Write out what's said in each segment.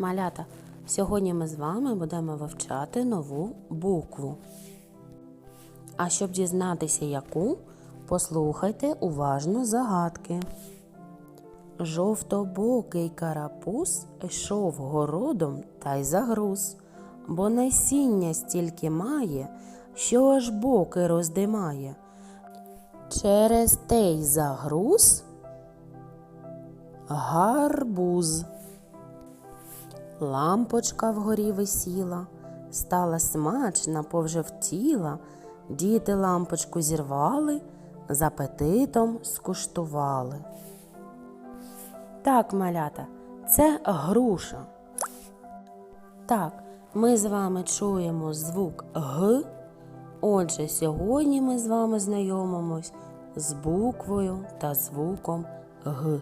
Малята, сьогодні ми з вами будемо вивчати нову букву. А щоб дізнатися яку, послухайте уважно загадки. Жовтобокий карапуз йшов городом та й загруз, бо насіння стільки має, що аж боки роздимає. Через те загруз гарбуз. Лампочка вгорі висіла, стала смачна, повжевтіла. Діти лампочку зірвали, з апетитом скуштували. Так, малята, це груша. Так, ми з вами чуємо звук Г. Отже, сьогодні ми з вами знайомимось з буквою та звуком Г.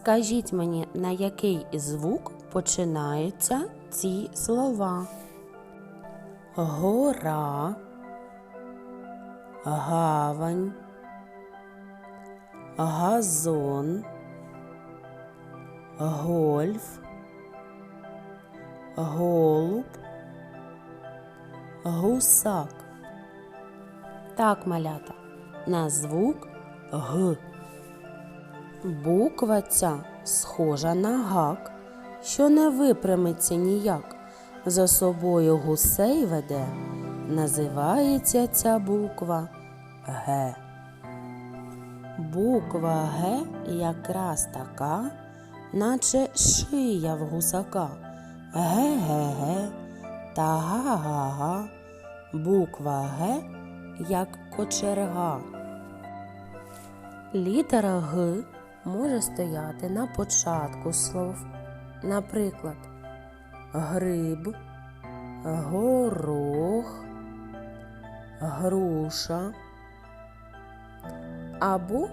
Скажіть мені, на який звук починаються ці слова? Гора, гавань, газон, гольф, голуб, гусак. Так, малята, на звук Г. Буква ця схожа на гак, що не випрямиться ніяк, за собою гусей веде. Називається ця буква Г. Буква Г якраз така, наче шия в гусака. Ге-ге-ге та га-га-га. Буква Г як кочерга. Літера Г може стояти на початку слов. Наприклад, гриб, горох, груша або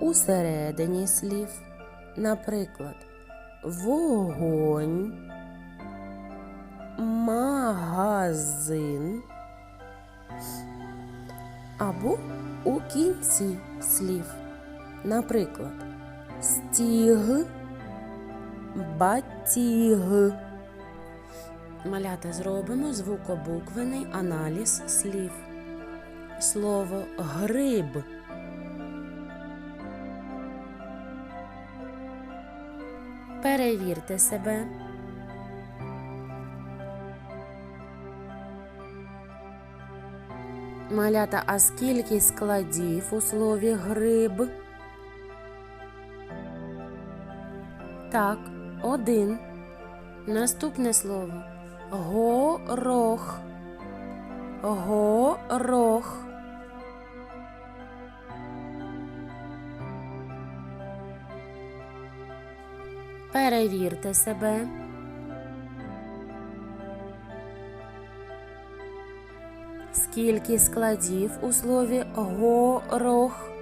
у середині слів. Наприклад, вогонь, магазин або у кінці слів. Наприклад, стіг, батіг. Малята зробимо звукобуквений аналіз слів. Слово гриб. Перевірте себе. Малята, а скільки складів у слові гриб? Так, один. Наступне слово горох. Горох. Перевірте себе. Скільки складів у слові горох?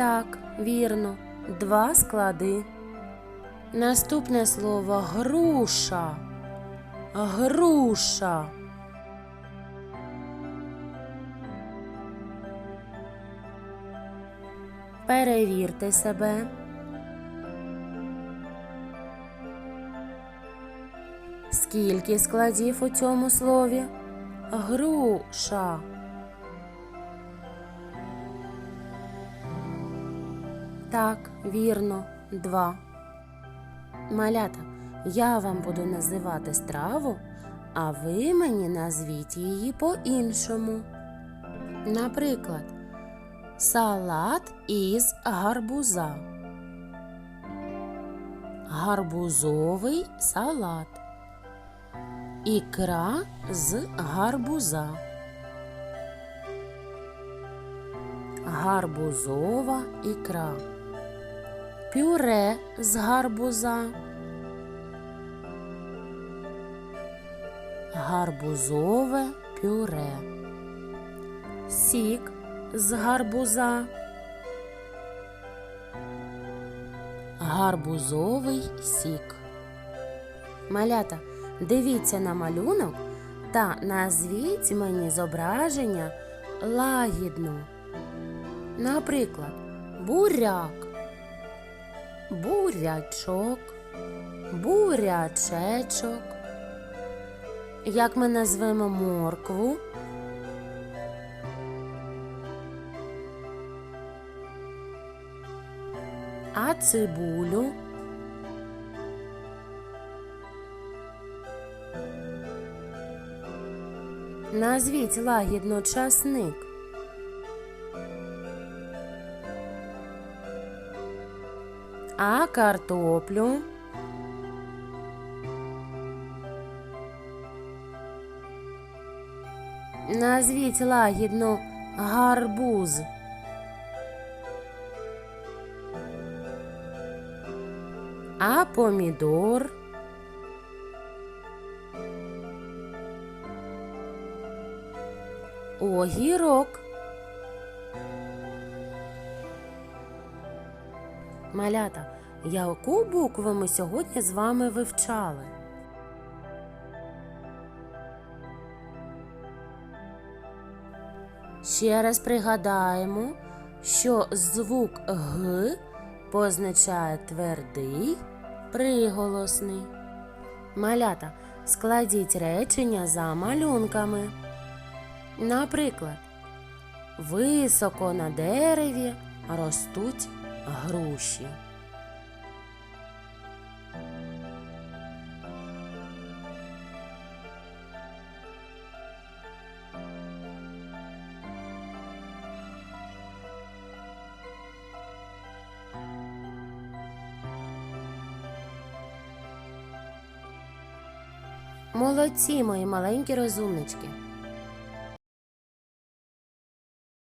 Так, вірно, два склади. Наступне слово груша. Груша. Перевірте себе. Скільки складів у цьому слові? Груша. Так, вірно, два. Малята, я вам буду називати страву, а ви мені назвіть її по-іншому. Наприклад, салат із гарбуза. Гарбузовий салат. Ікра з гарбуза. Гарбузова ікра. Пюре з гарбуза. Гарбузове пюре. Сік з гарбуза. Гарбузовий сік. Малята, дивіться на малюнок та назвіть мені зображення лагідно. Наприклад, буряк, бурячок, бурячечок. Як ми назвемо моркву? А цибулю? Назвіть лагідно часник. А картоплю? Назвіть лагідно гарбуз. А помідор? Огірок. Малята, яку букву ми сьогодні з вами вивчали? Ще раз пригадаємо, що звук Г позначає твердий приголосний. Малята, складіть речення за малюнками. Наприклад, високо на дереві ростуть груші. Молодці, мої маленькі розумнички.